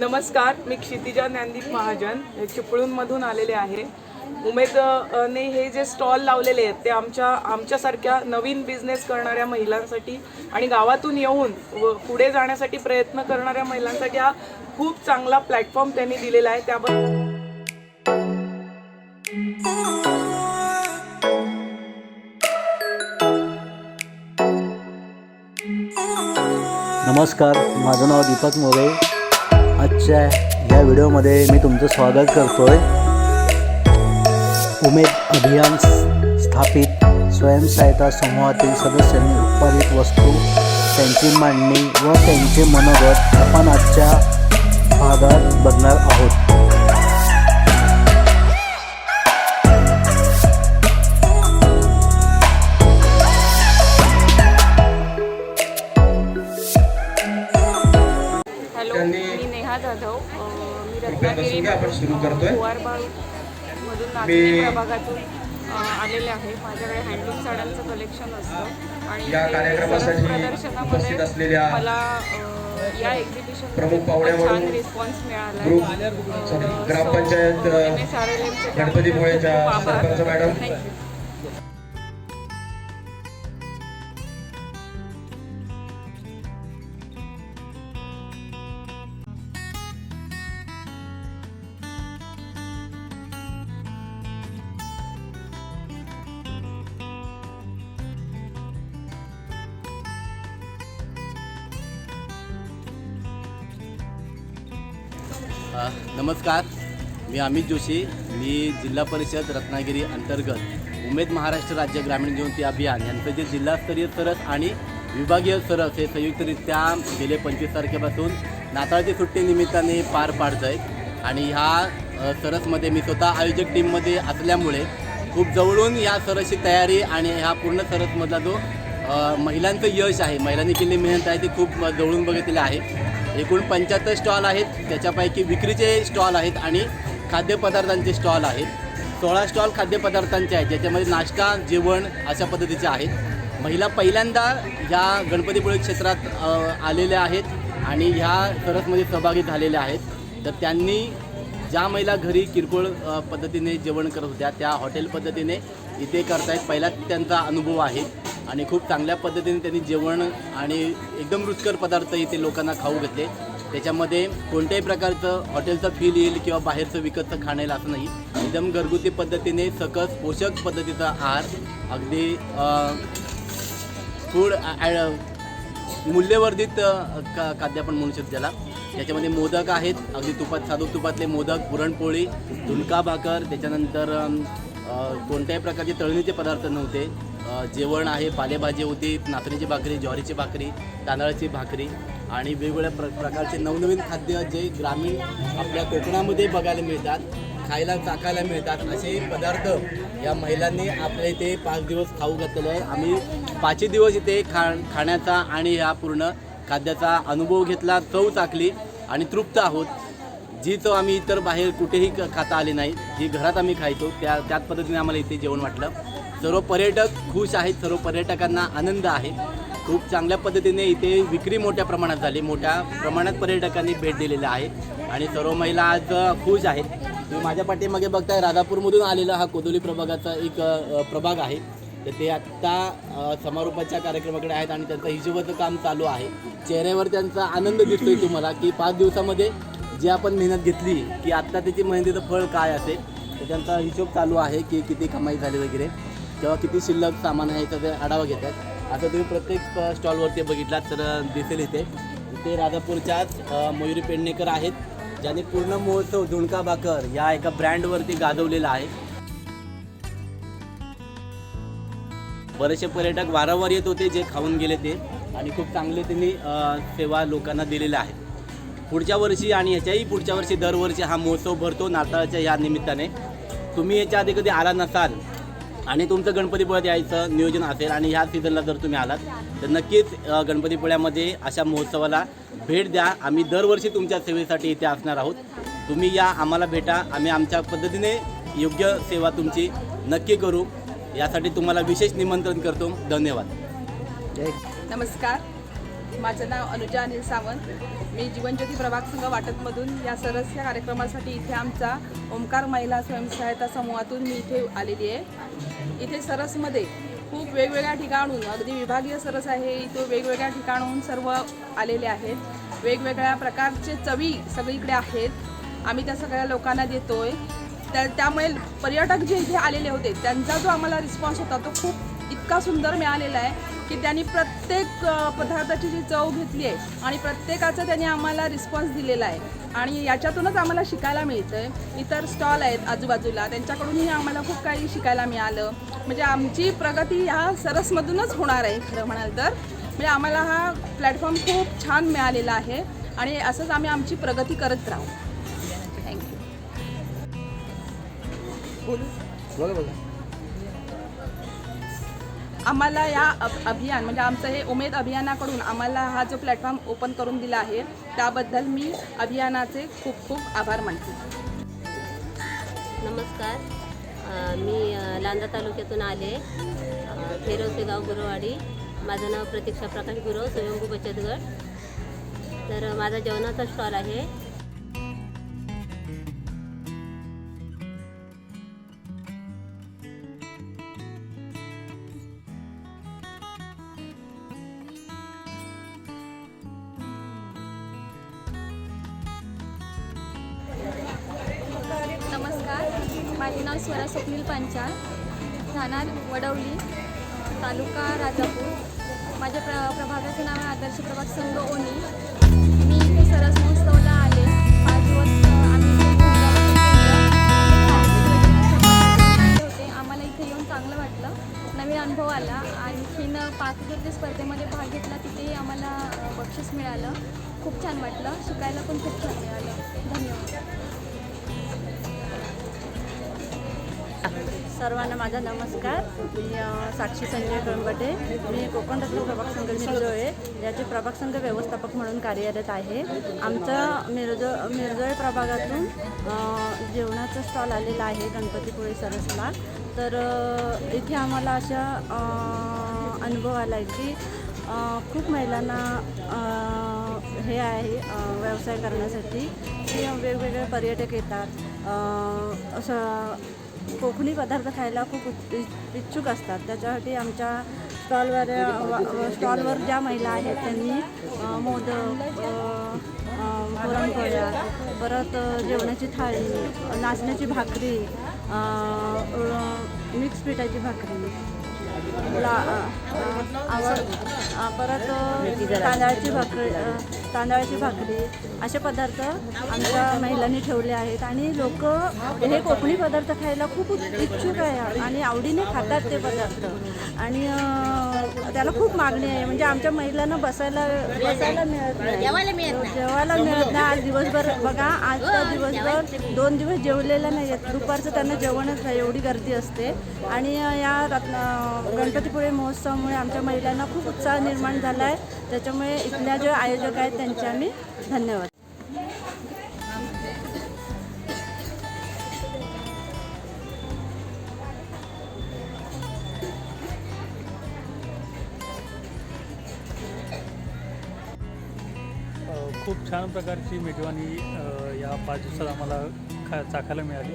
नमस्कार मी क्षितिजा ज्ञानदीप महाजन हे चिपळूणमधून आलेले आहे. उमेद ने हे जे स्टॉल लावलेले आहेत ते आमच्या आमच्यासारख्या नवीन बिझनेस करणाऱ्या महिलांसाठी आणि गावातून येऊन व पुढे जाण्यासाठी प्रयत्न करणाऱ्या महिलांसाठी हा खूप चांगला प्लॅटफॉर्म त्यांनी दिलेला आहे. त्याबद्दल नमस्कार माझं नाव दीपक मोरे. आजच्या या व्हिडिओमध्ये मी तुमचं स्वागत करतो आहे उमेद अभियान स्थापित स्वयंसहायता समूहातील सदस्यांनी उत्पादित वस्तू त्यांची मांडणी व त्यांचे मनोगत आपण आजच्या भागात बघणार आहोत. नेहा जाधव मी रत्नागिरी मधून नागपूर प्रभागातून आलेले आहे. माझ्याकडे हँडलूम साड्यांचं कलेक्शन असतं. आणि प्रदर्शनामध्ये मला या एक्झिबिशन छान रिस्पॉन्स मिळाला ग्रामपंचायत अ, नमस्कार. मी अमित जोशी. मी जिल्हा परिषद रत्नागिरी अंतर्गत उमेद महाराष्ट्र राज्य ग्रामीण ज्योती अभियान यांचं जे जिल्हास्तरीय सरस आणि विभागीय सरस हे संयुक्तरित्या गेले पंचवीस तारखेपासून नाताळची सुट्टीनिमित्ताने पार पाडत आहे आणि ह्या सरसमध्ये मी स्वतः आयोजक टीममध्ये असल्यामुळे खूप जवळून या सरसची तयारी आणि ह्या पूर्ण सरसमधला जो महिलांचं यश आहे महिलांनी केलेली मेहनत आहे ती खूप जवळून बघितलेली आहे. एकूण पंच्याहत्तर स्टॉल आहेत. त्याच्यापैकी विक्रीचे स्टॉल आहेत आणि खाद्यपदार्थांचे स्टॉल आहेत. सोळा स्टॉल खाद्यपदार्थांचे आहेत ज्याच्यामध्ये नाश्ता जेवण अशा पद्धतीचे आहेत. महिला पहिल्यांदा ह्या गणपतीपुळे क्षेत्रात आलेल्या आहेत आणि ह्या सरसमध्ये सहभागी झालेल्या आहेत. तर त्यांनी ज्या महिला घरी किरकोळ पद्धतीने जेवण करत होत्या त्या हॉटेल पद्धतीने इथे करतायत. पहिला त्यांचा अनुभव आहे. आणि खूप चांगल्या पद्धतीने त्यांनी जेवण आणि एकदम रुचकर पदार्थ इथे लोकांना खाऊ घेतले. त्याच्यामध्ये कोणत्याही प्रकारचं हॉटेलचं फील येईल किंवा बाहेरचं विकतचं खाणं येईल असं नाही. एकदम घरगुती पद्धतीने सकस पोषक पद्धतीचा आहार. अगदी फूड मूल्यवर्धित का खाद्य आपण म्हणू शकतो त्याला. त्याच्यामध्ये मोदक आहेत. अगदी तुपात साधू तुपातले मोदक पुरणपोळी झुणका भाकर. त्याच्यानंतर कोणत्याही प्रकारचे तळणीचे पदार्थ नव्हते. जेवण आहे पालेभाजी होती नाचणीची भाकरी ज्वारीची भाकरी तांदळाची भाकरी आणि वेगवेगळ्या प्र प्रकारचे नवनवीन खाद्य जे ग्रामीण आपल्या कोकणामध्ये बघायला मिळतात खायला चाकायला मिळतात असे पदार्थ या महिलांनी आपल्या इथे पाच दिवस खाऊ घातलेले आहे. आम्ही पाचही दिवस इथे खा खाण्याचा आणि ह्या पूर्ण खाद्याचा अनुभव घेतला चव चाकली आणि तृप्त आहोत. जी चव आम्ही इतर बाहेर कुठेही क- खाता आली नाही जी घरात आम्ही खायचो त्या त्याच पद्धतीने आम्हाला इथे जेवण वाटलं. सर्व पर्यटक खुश आहेत सर्व पर्यटकांना आनंद आहे. खूप चांगल्या पद्धतीने इथे विक्री मोठ्या प्रमाणात झाली. मोठ्या प्रमाणात पर्यटकांनी भेट दिलेली आहे आणि सर्व महिला आज खुश आहेत. तुम्ही माझ्या पाठीमागे बघताय राधापूरमधून आलेला हा कोदोली प्रभागाचा एक प्रभाग आहे. तर ते आत्ता समारोपाच्या कार्यक्रमाकडे आहेत आणि त्यांचं हिशोबाचं काम चालू आहे. चेहऱ्यावर त्यांचा आनंद दिसतोय तुम्हाला की पाच दिवसामध्ये जी आपण मेहनत घेतली की आत्ता त्याची मेहनतीचं फळ काय असेल तर त्यांचा हिशोब चालू आहे की किती कमाई झाली वगैरे किंवा किती शिल्लक सामान आहे याचा ते आढावा घेतात. आता तुम्ही प्रत्येक स्टॉलवरती बघितलात तर दिसेल इथे. इथे राधापूरच्याच मयुरी पेडणेकर आहेत ज्यांनी पूर्ण महोत्सव झुणका भाकर या एका ब्रँडवरती गाजवलेला आहे. बरेचसे पर्यटक वारंवार येत होते जे खाऊन गेले ते आणि खूप चांगले त्यांनी सेवा लोकांना दिलेल्या आहेत. पुढच्या वर्षी आणि याच्याही पुढच्या वर्षी दरवर्षी हा महोत्सव भरतो नाताळच्या या निमित्ताने. तुम्ही याच्या आधी कधी आला नसाल आणि तुमचं गणपतीपुळ्यात यायचं नियोजन असेल आणि ह्या सीझनला जर तुम्ही आलात तर नक्कीच गणपतीपुळ्यामध्ये अशा महोत्सवाला भेट द्या. आम्ही दरवर्षी तुमच्या सेवेसाठी इथे असणार आहोत. तुम्ही या आम्हाला भेटा. आम्ही आमच्या पद्धतीने योग्य सेवा तुमची नक्की करू. यासाठी तुम्हाला विशेष निमंत्रण करतो. धन्यवाद. नमस्कार. माझं नाव अनुजा अनिल सावंत. मी जीवनज्योती प्रभाग संघ वाटतमधून या सरस या कार्यक्रमासाठी इथे आमचा ओंकार महिला स्वयंसहायता समूहातून मी इथे आलेली आहे. इथे सरसमध्ये खूप वेगवेगळ्या ठिकाणून अगदी विभागीय सरस आहे इथे वेगवेगळ्या ठिकाणाहून सर्व आलेले आहेत. वेगवेगळ्या प्रकारचे चवी सगळीकडे आहेत. आम्ही त्या सगळ्या लोकांना देतोय. त्या त्यामुळे पर्यटक जे इथे आलेले होते त्यांचा जो आम्हाला रिस्पॉन्स होता तो खूप इतका सुंदर मिळालेला आहे की त्यांनी प्रत्येक पदार्थाची जी चव घेतली आहे आणि प्रत्येकाचा त्यांनी आम्हाला रिस्पॉन्स दिलेला आहे. आणि याच्यातूनच आम्हाला शिकायला मिळतं आहे इतर स्टॉल आहेत आजूबाजूला त्यांच्याकडूनही आम्हाला खूप काही शिकायला मिळालं. म्हणजे आमची प्रगती ह्या सरसमधूनच होणार आहे खरं म्हणाल तर. म्हणजे आम्हाला हा प्लॅटफॉर्म खूप छान मिळालेला आहे आणि असंच आम्ही आमची प्रगती करत राहू. थँक्यू बोलू. आम्हाला या अभ- अभियान म्हणजे आमचं हे उमेद अभियानाकडून आम्हाला हा जो प्लॅटफॉर्म ओपन करून दिला आहे त्याबद्दल मी अभियानाचे खूप खूप आभार मानते. नमस्कार. मी लांजा तालुक्यातून आले अ, फेरोसे गाव गुरुवाडी. माझं नाव प्रतीक्षा प्रकाश गुरव स्वयंभू बचत गट तर माझा जेवणाचा स्टॉल आहे. नमस्कार. माझे नाव स्वरा स्वप्नील पांचाळ. राहणार वडवली तालुका राजापूर. माझ्या प्र प्रभागाचं नाव आहे आदर्श प्रभाग संघ ओनी. मी इथे सरस महोत्सवला आले. पाच दिवस आम्ही होते. आम्हाला इथे येऊन चांगलं वाटलं. नवीन अनुभव आला. आणखीन पाककृती स्पर्धेमध्ये भाग घेतला. तिथेही आम्हाला बक्षीस मिळालं. खूप छान वाटलं. शिकायला पण खूप छान मिळालं. सर्वांना माझा नमस्कार. मी साक्षी संजय कळंबटे. मी कोकण रत्न प्रभाग संघ मिरजोळे याचे प्रभाग संघ व्यवस्थापक म्हणून कार्यरत आहे. आमचा मिरजो मिरजोळे प्रभागातून जेवणाचा स्टॉल आलेला आहे गणपतीपुळे सरसला. तर इथे आम्हाला अशा अनुभव आला आहे की खूप महिलांना हे आहे व्यवसाय करण्यासाठी. की वेगवेगळे पर्यटक येतात. असं कोकणी पदार्थ खायला खूप इच्छुक असतात. त्याच्यासाठी आमच्या स्टॉलवर स्टॉलवर ज्या महिला आहेत त्यांनी मोदक पुरणपोळ्या परत जेवणाची थाळी नाचण्याची भाकरी मिक्स पिठाची भाकरी ला आवड परत तांदळाची भाकरी तांदळाची भाकरी असे पदार्थ आमच्या महिलांनी ठेवले आहेत. आणि लोक हे कोकणी पदार्थ खायला खूप इच्छुक आहे आणि आवडीने खातात ते पदार्थ. आणि त्याला खूप मागणी आहे. म्हणजे आमच्या महिलांना बसायला बसायला मिळत नाही. जेवायला मिळत नाही. आज दिवसभर बघा आज तर दिवसभर दोन दिवस जेवलेलं नाही आहेत. दुपारचं त्यांना जेवणच नाही. एवढी गर्दी असते. आणि या रत्न गणपतीपुळे महोत्सवामुळे आमच्या महिलांना खूप उत्साह निर्माण झाला आहे त्याच्यामुळे इथल्या जे आयोजक आहेत त्यांचे आम्ही धन्यवाद. खूप छान प्रकारची मेजवानी या पाच दिवसात आम्हाला खा चाखायला मिळाली.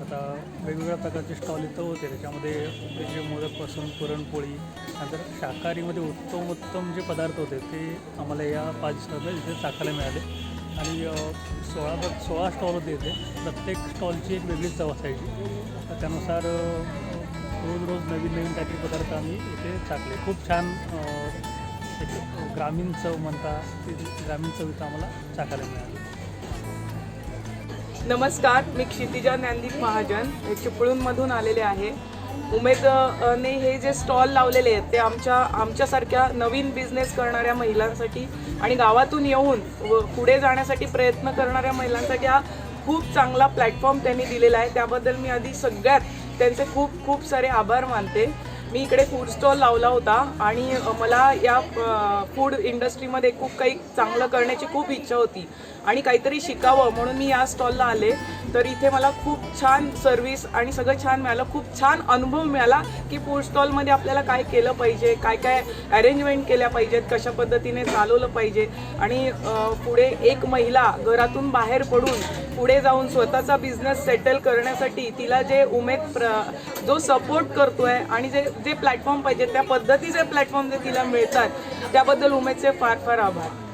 आता वेगवेगळ्या प्रकारचे स्टॉल इथं होते. त्याच्यामध्ये वेगवेगळे मोदकपासून पुरणपोळी नंतर शाकाहारीमध्ये उत्तम उत्तम जे पदार्थ होते ते आम्हाला या पाच दिवसात इथे चाखायला मिळाले. आणि सोळा प- सोळा स्टॉल होते इथे. प्रत्येक स्टॉलची एक वेगळी चव असायची. त्यानुसार रोज रोज नवीन नवीन काहीतरी पदार्थ आम्ही इथे चाकले. खूप छान त्याची ग्रामीण चव म्हणता ती ग्रामीण चव इथं आम्हाला चाकायला मिळाली. नमस्कार मी क्षितिजा ज्ञानदीप महाजन. हे चिपळूणमधून आलेले आहे. उमेद ने हे जे स्टॉल लावलेले आहेत ते आमच्या आमच्यासारख्या नवीन बिझनेस करणाऱ्या महिलांसाठी आणि गावातून येऊन व पुढे जाण्यासाठी प्रयत्न करणाऱ्या महिलांसाठी हा खूप चांगला प्लॅटफॉर्म त्यांनी दिलेला आहे. त्याबद्दल मी आधी सगळ्यात त्यांचे खूप खूप सारे आभार मानते. मी इकडे फूड स्टॉल लावला होता आणि मला या फूड इंडस्ट्रीमध्ये खूप काही चांगलं करण्याची खूप इच्छा होती आणि काहीतरी शिकावं म्हणून मी या स्टॉलला आले. तर इथे मला खूप छान सर्विस आणि सगळं छान मिळालं खूप छान अनुभव मिळाला की फूड स्टॉलमध्ये आपल्याला काय केलं पाहिजे काय काय अरेंजमेंट केल्या पाहिजेत कशा पद्धतीने चालवलं पाहिजे. आणि पुढे एक महिला घरातून बाहेर पडून पुढे जाऊन स्वतःचा बिझनेस सेटल करण्यासाठी तिला जे उमेद प्र जो सपोर्ट करतोय आणि जे जे प्लॅटफॉर्म पाहिजे त्या पद्धतीचे प्लॅटफॉर्म जे तिला मिळतात त्याबद्दल उमेदचे फार फार आभार.